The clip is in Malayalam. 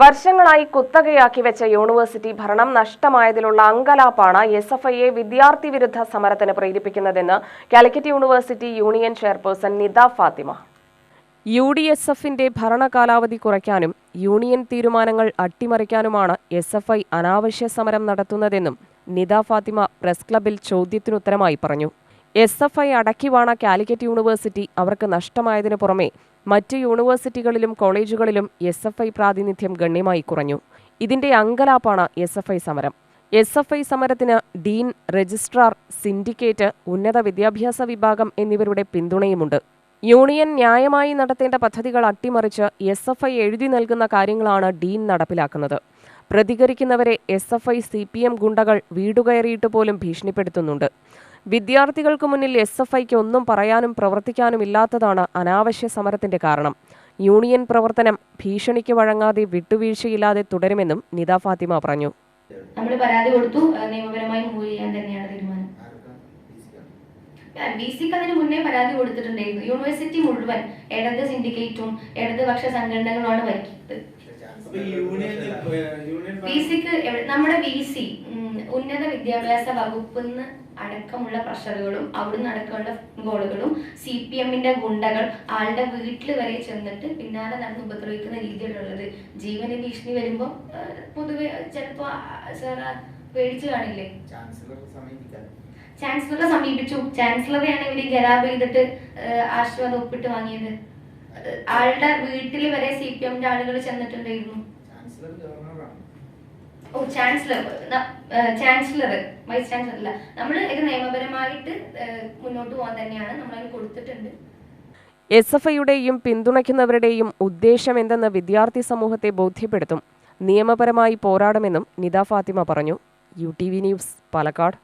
വർഷങ്ങളായി കുത്തകയാക്കി വെച്ച യൂണിവേഴ്സിറ്റി ഭരണം നഷ്ടമായതിലുള്ള അങ്കലാപ്പാണ് എസ് എഫ് ഐയെ വിദ്യാർത്ഥി വിരുദ്ധ സമരത്തിന് പ്രേരിപ്പിക്കുന്നതെന്ന് Calicut university union chairperson Nita Fathima. U D S എഫിന്റെ ഭരണകാലാവധി കുറയ്ക്കാനും യൂണിയൻ തീരുമാനങ്ങൾ അട്ടിമറിക്കാനുമാണ് എസ് എഫ് ഐ അനാവശ്യ സമരം നടത്തുന്നതെന്നും നിത ഫാത്തിമ പ്രസ് ക്ലബിൽ ചോദ്യത്തിനുത്തരമായി പറഞ്ഞു. എസ് എഫ് ഐ അടക്കിവാണ കാലിക്കറ്റ് യൂണിവേഴ്സിറ്റി അവർക്ക് നഷ്ടമായതിനു പുറമെ മറ്റ് യൂണിവേഴ്സിറ്റികളിലും കോളേജുകളിലും എസ് എഫ് ഐ പ്രാതിനിധ്യം ഗണ്യമായി കുറഞ്ഞു. ഇതിന്റെ അങ്കലാപ്പാണ് എസ് എഫ് ഐ സമരം. എസ് എഫ് ഐ സമരത്തിന് ഡീൻ രജിസ്ട്രാർ സിൻഡിക്കേറ്റ് ഉന്നത വിദ്യാഭ്യാസ വിഭാഗം എന്നിവരുടെ പിന്തുണയുമുണ്ട്. യൂണിയൻ ന്യായമായി നടത്തേണ്ട പദ്ധതികൾ അട്ടിമറിച്ച് എസ് എഫ് ഐ എഴുതി നൽകുന്ന കാര്യങ്ങളാണ് ഡീൻ നടപ്പിലാക്കുന്നത്. പ്രതികരിക്കുന്നവരെ S F I C P M ഗുണ്ടകൾ വീടുകയറിയിട്ട് പോലും ഭീഷണിപ്പെടുത്തുന്നുണ്ട്. വിദ്യാർത്ഥികൾക്ക് മുന്നിൽ എസ് എഫ് ഐക്ക് ഒന്നും പറയാനും പ്രവർത്തിക്കാനും ഇല്ലാത്തതാണ് അനാവശ്യ സമരത്തിന്റെ കാരണം. യൂണിയൻ പ്രവർത്തനം ഭീഷണിക്ക് വഴങ്ങാതെ വിട്ടുവീഴ്ചയില്ലാതെ തുടരുമെന്നും നിത ഫാത്തിമ പറഞ്ഞു. നമ്മൾ പരാതി കൊടുത്തു. നിയമപരമായി മൂവ് ചെയ്യാൻ തന്നെയാണ് തീരുമാനം. ബി സിക്ക് അതിന് മുന്നേ പരാതി കൊടുത്തിട്ടുണ്ടായിരുന്നു. യൂണിവേഴ്സിറ്റി മുഴുവൻ ഇടത് സിൻഡിക്കേറ്റും ഇടതുപക്ഷ സംഘടനകളുമാണ് ഭരിക്കുന്നത്. നമ്മുടെ വി സി ഉന്നത വിദ്യാഭ്യാസ വകുപ്പിൽ അടക്കമുള്ള പ്രഷറുകളും അവിടുന്ന് അടക്കമുള്ള ഗോളുകളും സി പി എമ്മിന്റെ ഗുണ്ടകൾ ആളുടെ വീട്ടിൽ വരെ ചെന്നിട്ട് പിന്നാലെ നടന്ന് ഉപദ്രവിക്കുന്ന രീതിയിലുള്ളത്. ജീവന് ഭീഷണി വരുമ്പോൾ പൊതുവെ ചിലപ്പോ സാർ പേടിച്ചു കാണില്ലേ? ചാൻസലറെ സമീപിച്ചു. ചാൻസലറെയാണ് ഇവർ ഗരാബ് ചെയ്തിട്ട് ആശീർവാദം ഒപ്പിട്ട് വാങ്ങിയത്. ആളുടെ വീട്ടിൽ വരെ സി പി എമ്മിന്റെ ആളുകൾ ചെന്നിട്ടുണ്ടായിരുന്നു. Chancellor oh chancellor chancellor vice chancellor അല്ല. നമ്മൾ ഇത് നിയമപരമായിട്ട് മുന്നോട്ട് പോകാൻ തന്നെയാണ് നമ്മളതിന് കൊടുത്തിട്ടുണ്ട്. എസ് എഫ് ഐയുടെയും പിന്തുണയ്ക്കുന്നവരുടെയും ഉദ്ദേശം എന്തെന്ന് വിദ്യാർത്ഥി സമൂഹത്തെ ബോധ്യപ്പെടുത്തും. നിയമപരമായി പോരാടുമെന്നും നിത ഫാത്തിമ പറഞ്ഞു. U T V news Palakkad.